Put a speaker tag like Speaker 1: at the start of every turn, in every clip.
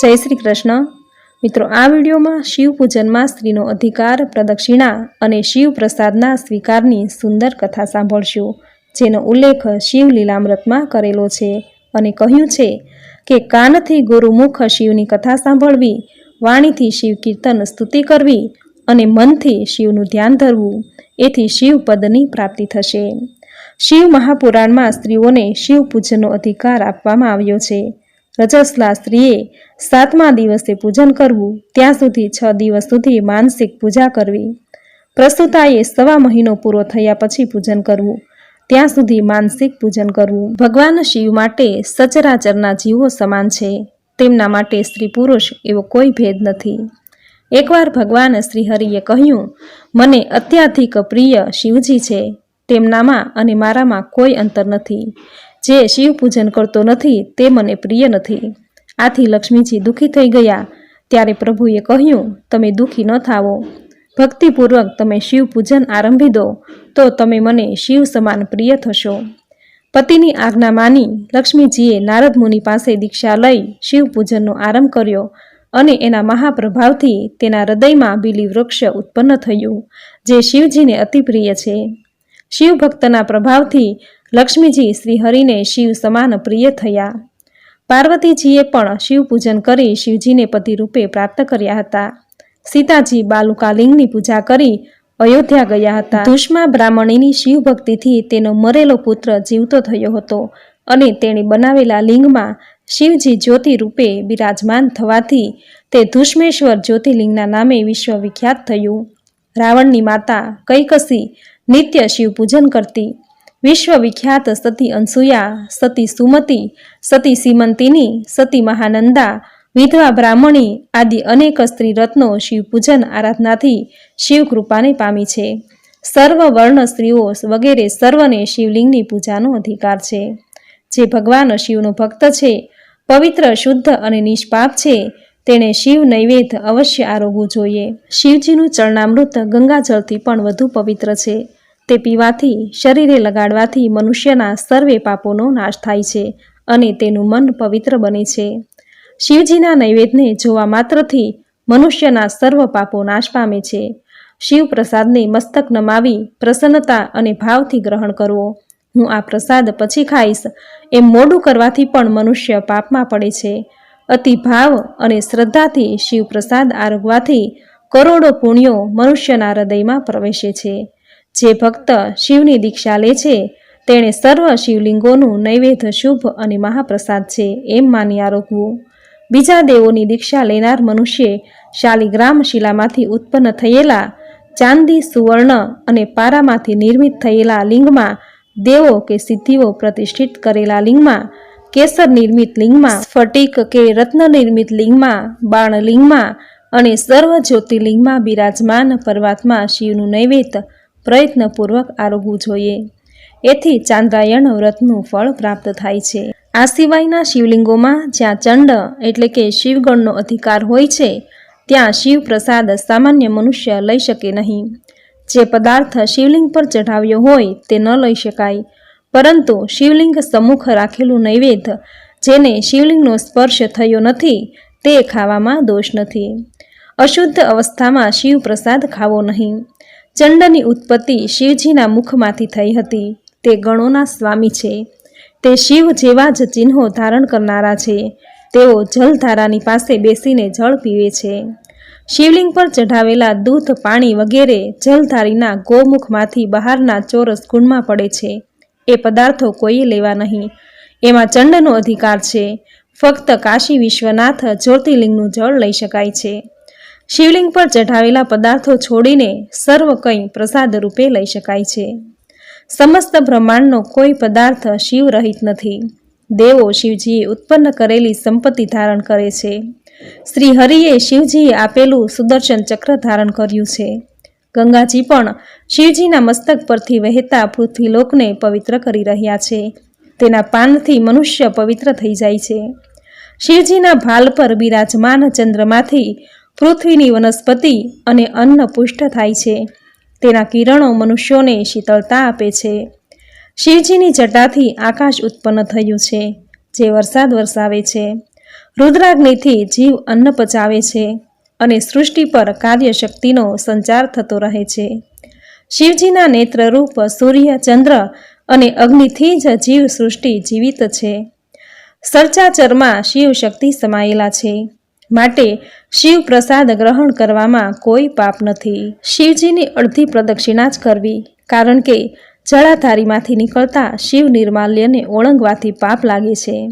Speaker 1: જય શ્રી કૃષ્ણ. મિત્રો, આ વિડીયોમાં શિવ પૂજનમાં સ્ત્રીનો અધિકાર, પ્રદક્ષિણા અને શિવ પ્રસાદના સ્વીકારની સુંદર કથા સાંભળશું, જેનો ઉલ્લેખ શિવ લીલામૃતમાં કરેલો છે અને કહ્યું છે કે કાનથી ગુરુમુખ શિવની કથા સાંભળવી, વાણીથી શિવ કીર્તન સ્તુતિ કરવી અને મનથી શિવનું ધ્યાન ધરવું, એથી શિવ પદની પ્રાપ્તિ થશે. શિવ મહાપુરાણમાં સ્ત્રીઓને શિવ પૂજનનો અધિકાર આપવામાં આવ્યો છે. રજસ્લા સ્ત્રીએ સાતમા દિવસે પૂજન કરવું. ત્યાં સુધી છ દિવસ સુધી માનસિક પૂજા કરવી. પ્રસ્તુતાએ સવા મહિનો પૂરો થયા પછી પૂજન કરવું. ત્યાં સુધી માનસિક પૂજન કરવું. ભગવાન શિવ માટે સચરાચરના જીવો સમાન છે. તેમના માટે સ્ત્રી પુરુષ એવો કોઈ ભેદ નથી. એકવાર ભગવાન શ્રીહરિએ કહ્યું, મને અત્યાધિક પ્રિય શિવજી છે. તેમનામાં અને મારામાં કોઈ અંતર નથી. જે શિવ પૂજન કરતો નથી તે મને પ્રિય નથી. આથી લક્ષ્મીજી દુઃખી થઈ ગયા. ત્યારે પ્રભુએ કહ્યું, તમે દુઃખી ન થાવો. ભક્તિપૂર્વક તમે શિવ પૂજન આરંભી દો, તો તમે મને શિવ સમાન પ્રિય થશો. પતિની આજ્ઞા માની લક્ષ્મીજીએ નારદ મુનિ પાસે દીક્ષા લઈ શિવ પૂજનનો આરંભ કર્યો અને એના મહાપ્રભાવથી તેના હૃદયમાં બીલી વૃક્ષ ઉત્પન્ન થયું, જે શિવજીને અતિ પ્રિય છે. શિવ ભક્તના પ્રભાવથી લક્ષ્મીજી શ્રીહરિને શિવ સમાન પ્રિય થયા. પાર્વતીજીએ પણ શિવ પૂજન કરી શિવજીને પતિ રૂપે પ્રાપ્ત કર્યા હતા. સીતાજી બાલુકાલિંગની પૂજા કરી અયોધ્યા ગયા હતા. દુષ્મા બ્રાહ્મણીની શિવભક્તિથી તેનો મરેલો પુત્ર જીવતો થયો હતો અને તેણે બનાવેલા લિંગમાં શિવજી જ્યોતિ રૂપે બિરાજમાન થવાથી તે ધુષ્મેશ્વર જ્યોતિર્લિંગના નામે વિશ્વવિખ્યાત થયું. રાવણની માતા કૈકસી નિત્ય શિવ પૂજન કરતી વિશ્વવિખ્યાત સતી અનસુયા, સતી સુમતી, સતી સીમંતિની, સતી મહાનંદા, વિધવા બ્રાહ્મણી આદિ અનેક સ્ત્રી રત્નો શિવપૂજન આરાધનાથી શિવ કૃપાને પામી છે. સર્વ વર્ણ સ્ત્રીઓ વગેરે સર્વને શિવલિંગની પૂજાનો અધિકાર છે. જે ભગવાન શિવનો ભક્ત છે, પવિત્ર, શુદ્ધ અને નિષ્પાપ છે, તેણે શિવ નૈવેદ્ય અવશ્ય આરોગવું જોઈએ. શિવજીનું ચરણામૃત ગંગાજળથી પણ વધુ પવિત્ર છે. તે પીવાથી, શરીરે લગાડવાથી મનુષ્યના સર્વે પાપોનો નાશ થાય છે અને તેનું મન પવિત્ર બને છે. શિવજીના નૈવેદ્યને જોવા માત્રથી મનુષ્યના સર્વ પાપો નાશ પામે છે. શિવ પ્રસાદને મસ્તક નમાવી, પ્રસન્નતા અને ભાવથી ગ્રહણ કરવો. હું આ પ્રસાદ પછી ખાઈશ, એમ મોડું કરવાથી પણ મનુષ્ય પાપમાં પડે છે. અતિ ભાવ અને શ્રદ્ધાથી શિવ પ્રસાદ આરોગવાથી કરોડો પુણ્યો મનુષ્યના હૃદયમાં પ્રવેશે છે. જે ભક્ત શિવની દીક્ષા લે છે, તેણે સર્વ શિવલિંગોનું નૈવેદ્ય શુભ અને મહાપ્રસાદ છે એમ માની આરોગવું બીજા દેવોની દીક્ષા લેનાર મનુષ્ય શાલિગ્રામ શિલામાંથી ઉત્પન્ન થયેલા ચાંદી, સુવર્ણ અને પારામાંથી નિર્મિત થયેલા લિંગમાં, દેવો કે સિદ્ધિઓ પ્રતિષ્ઠિત કરેલા લિંગમાં, કેસર નિર્મિત લિંગમાં, સ્ફટિક કે રત્ન નિર્મિત લિંગમાં બાણલિંગમાં અને સર્વ જ્યોતિર્લિંગમાં બિરાજમાન પરમાત્મા શિવનું નૈવેદ્ય પ્રયત્નપૂર્વક આરોગવું જોઈએ. એથી ચાંદ્રાયણ વ્રતનું ફળ પ્રાપ્ત થાય છે. આ સિવાયના શિવલિંગોમાં જ્યાં ચંડ એટલે કે શિવગણનો અધિકાર હોય છે, ત્યાં શિવ પ્રસાદ સામાન્ય મનુષ્ય લઈ શકે નહીં. જે પદાર્થ શિવલિંગ પર ચઢાવ્યો હોય તે ન લઈ શકાય. પરંતુ શિવલિંગ સમ્મુખ રાખેલું નૈવેદ્ય જેને શિવલિંગનો સ્પર્શ થયો નથી, તે ખાવામાં દોષ નથી. અશુદ્ધ અવસ્થામાં શિવ પ્રસાદ ખાવો નહીં. ચંડની ઉત્પત્તિ શિવજીના મુખમાંથી થઈ હતી. તે ગણોના સ્વામી છે. તે શિવ જેવા જ ચિહ્નો ધારણ કરનારા છે. તેઓ જલધારાની પાસે બેસીને જળ પીવે છે. શિવલિંગ પર ચઢાવેલા દૂધ, પાણી વગેરે જલધારીના ગોમુખમાંથી બહારના ચોરસ ગુણમાં પડે છે. એ પદાર્થો કોઈએ લેવા નહીં. એમાં ચંડનો અધિકાર છે. ફક્ત કાશી વિશ્વનાથ જ્યોતિર્લિંગનું જળ લઈ શકાય છે. શિવલિંગ પર ચઢાવેલા પદાર્થો છોડીને સર્વ કંઈ પ્રસાદ રૂપે લઈ શકાય છે. સમસ્ત બ્રહ્માંડનો કોઈ પદાર્થ શિવ રહિત નથી. દેવો શિવજીએ ઉત્પન્ન કરેલી સંપત્તિ ધારણ કરે છે. શ્રી હરિએ શિવજીએ આપેલું સુદર્શન ચક્ર ધારણ કર્યું છે. ગંગાજી પણ શિવજીના મસ્તક પરથી વહેતા પૃથ્વીલોકને પવિત્ર કરી રહ્યા છે. તેના પાનથી મનુષ્ય પવિત્ર થઈ જાય છે. શિવજીના ભાલ પર બિરાજમાન ચંદ્રમાંથી પૃથ્વીની વનસ્પતિ અને અન્ન પુષ્ટ થાય છે. તેના કિરણો મનુષ્યોને શીતળતા આપે છે. શિવજીની જટાથી આકાશ ઉત્પન્ન થયું છે, જે વરસાદ વરસાવે છે. રુદ્રાગ્નિથી જીવ અન્ન પચાવે છે અને સૃષ્ટિ પર કાર્યશક્તિનો સંચાર થતો રહે છે. શિવજીના નેત્રરૂપ સૂર્ય, ચંદ્ર અને અગ્નિથી જ જીવ સૃષ્ટિ જીવિત છે. સર્ચાચરમાં શિવ શક્તિ સમાયેલા છે. માટે શિવ પ્રસાદ ગ્રહણ કરવામાં કોઈ પાપ નથી. શિવજીની અડધી પ્રદક્ષિણા જ કરવી. કારણ કે જળાધારીમાંથી નીકળતા શિવ નિર્માલ્યને ઓળંગવાથી પાપ લાગે છે.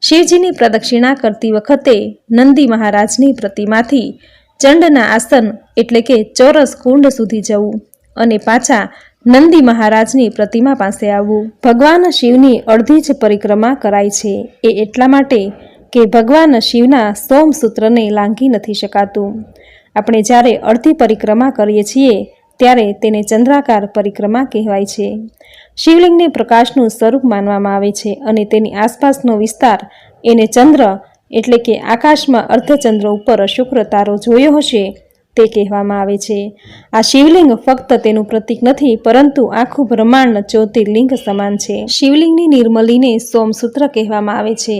Speaker 1: શિવજીની પ્રદક્ષિણા કરતી વખતે નંદી મહારાજની પ્રતિમાથી ચંડના આસન એટલે કે ચોરસ કુંડ સુધી જવું અને પાછા નંદી મહારાજની પ્રતિમા પાસે આવવું ભગવાન શિવની અડધી જ પરિક્રમા કરાય છે. એ એટલા માટે કે ભગવાન શિવના સોમસૂત્રને લાંઘી નથી શકાતું. આપણે જ્યારે અડધી પરિક્રમા કરીએ છીએ, ત્યારે તેને ચંદ્રાકાર પરિક્રમા કહેવાય છે. શિવલિંગને પ્રકાશનું સ્વરૂપ માનવામાં આવે છે અને તેની આસપાસનો વિસ્તાર એને ચંદ્ર, એટલે કે આકાશમાં અર્ધચંદ્ર ઉપર શુક્ર તારો જોયો હશે, તે કહેવામાં આવે છે. આ શિવલિંગ ફક્ત તેનું પ્રતીક નથી, પરંતુ આખું બ્રહ્માંડ જ્યોતિર્લિંગ સમાન છે. શિવલિંગની નિર્મલીને સોમસૂત્ર કહેવામાં આવે છે.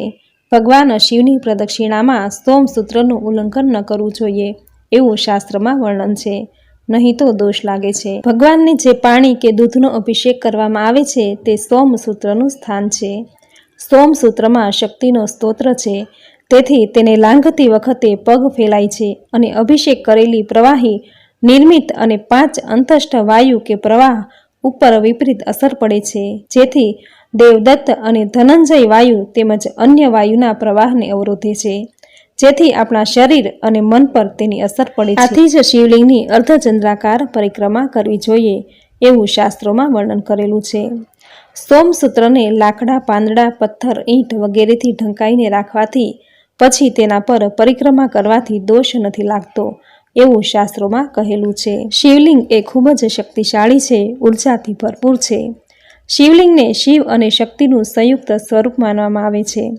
Speaker 1: ભગવાન શિવની પ્રદક્ષિણામાં સોમસૂત્રનું ઉલ્લંઘન ન કરવું જોઈએ એવું શાસ્ત્રમાં વર્ણન છે. નહીં તો દોષ લાગે છે. ભગવાનને જે પાણી કે દૂધનો અભિષેક કરવામાં આવે છે, તે સોમસૂત્રનું સ્થાન છે. સોમસૂત્રમાં શક્તિનો સ્તોત્ર છે. તેથી તેને લાંઘતી વખતે પગ ફેલાય છે અને અભિષેક કરેલી પ્રવાહી નિર્મિત અને પાંચ અંતસ્થ વાયુ કે પ્રવાહ ઉપર વિપરીત અસર પડે છે. જેથી દેવદત્ત અને ધનંજય વાયુ તેમજ અન્ય વાયુના પ્રવાહને અવરોધે છે. જેથી આપણા શરીર અને મન પર તેની અસર પડે આથી જ શિવલિંગની અર્ધચંદ્રાકાર પરિક્રમા કરવી જોઈએ એવું શાસ્ત્રોમાં વર્ણન કરેલું છે. સોમસૂત્રને લાકડા, પાંદડા, પથ્થર, ઈંટ વગેરેથી ઢંકાઈને રાખવાથી પછી તેના પર પરિક્રમા કરવાથી દોષ નથી લાગતો. એવું શાસ્ત્રોમાં કહેલું છે, શિવલિંગ એ ખૂબ જ શક્તિશાળી છે, ઉર્જાથી ભરપૂર છે. શિવલિંગને શિવ અને શક્તિનું સંયુક્ત સ્વરૂપ માનવામાં આવે છે.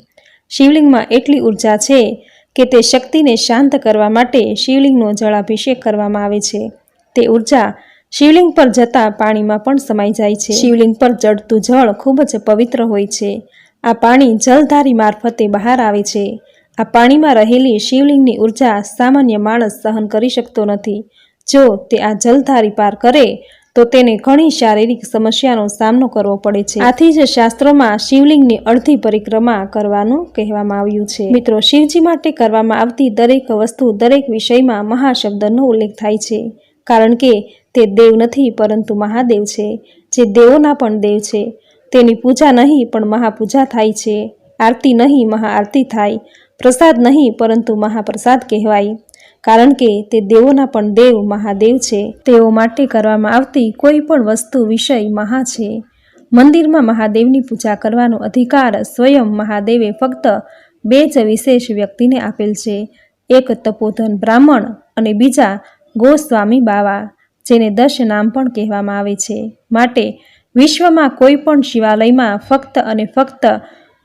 Speaker 1: શિવલિંગમાં એટલી ઊર્જા છે કે તે શક્તિને શાંત કરવા માટે શિવલિંગનો જળાભિષેક કરવામાં આવે છે. તે ઊર્જા શિવલિંગ પર જતા પાણીમાં પણ સમાઈ જાય છે. શિવલિંગ પર ચડતું જળ ખૂબ જ પવિત્ર હોય છે. આ પાણી જલધારી મારફતે બહાર આવે છે. આ પાણીમાં રહેલી શિવલિંગની ઊર્જા સામાન્ય માણસ સહન કરી શકતો નથી. જો તે આ જલધારી પાર કરે, તો તેને ઘણી શારીરિક સમસ્યાનો સામનો કરવો પડે છે. આથી જ શાસ્ત્રોમાં શિવલિંગની અડધી પરિક્રમા કરવાનું કહેવામાં આવ્યું છે. મિત્રો, શિવજી માટે કરવામાં આવતી દરેક વસ્તુ દરેક વિષયમાં મહાશબ્દનો ઉલ્લેખ થાય છે. કારણ કે તે દેવ નથી, પરંતુ મહાદેવ છે. જે દેવોના પણ દેવ છે. તેની પૂજા નહીં, પણ મહાપૂજા થાય છે. આરતી નહીં, મહાઆરતી થાય. પ્રસાદ નહીં, પરંતુ મહાપ્રસાદ કહેવાય. કારણ કે તે દેવોના પણ દેવ મહાદેવ છે. તેઓ માટે કરવામાં આવતી કોઈ પણ વસ્તુ વિષય મહા છે. મંદિરમાં મહાદેવની પૂજા કરવાનો અધિકાર સ્વયં મહાદેવે ફક્ત બે જ વિશેષ વ્યક્તિને આપેલ છે. એક તપોધન બ્રાહ્મણ અને બીજા ગોસ્વામી બાવા, જેને દશ નામ પણ કહેવામાં આવે છે. માટે વિશ્વમાં કોઈ પણ શિવાલયમાં ફક્ત અને ફક્ત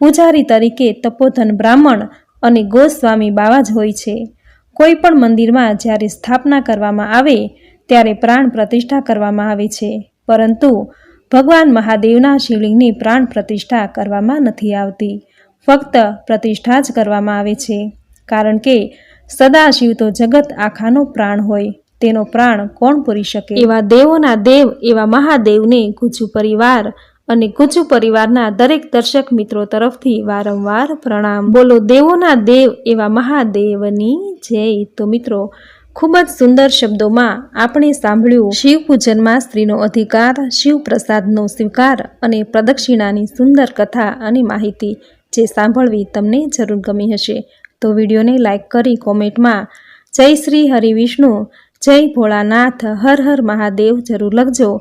Speaker 1: પૂજારી તરીકે તપોધન બ્રાહ્મણ અને ગોસ્વામી બાવા જ હોય છે. કોઈ પણ મંદિરમાં જ્યારે સ્થાપના કરવામાં આવે, ત્યારે પ્રાણ પ્રતિષ્ઠા કરવામાં આવે છે. પરંતુ ભગવાન મહાદેવના શિવલિંગની પ્રાણ પ્રતિષ્ઠા કરવામાં નથી આવતી. ફક્ત પ્રતિષ્ઠા જ કરવામાં આવે છે. કારણ કે સદાશિવ તો જગત આખાનો પ્રાણ હોય. તેનો પ્રાણ કોણ પૂરી શકે? એવા દેવોના દેવ એવા મહાદેવને ગુજુ પરિવાર અને ગુજુ પરિવારના દરેક દર્શક મિત્રો તરફથી વારંવાર પ્રણામ. બોલો, દેવોના દેવ એવા મહાદેવની જય. તો મિત્રો, ખૂબ જ સુંદર શબ્દોમાં આપણે સાંભળ્યું, શિવ પૂજનમાં સ્ત્રીનો અધિકાર, શિવ પ્રસાદનો સ્વીકાર અને પ્રદક્ષિણાની સુંદર કથા અને માહિતી જે સાંભળવી તમને જરૂર ગમી હશે. તો વિડીયોને લાઇક કરી કોમેન્ટમાં, જય શ્રી હરિવિષ્ણુ, જય ભોળાનાથ, હર હર મહાદેવ. જરૂર લખજો.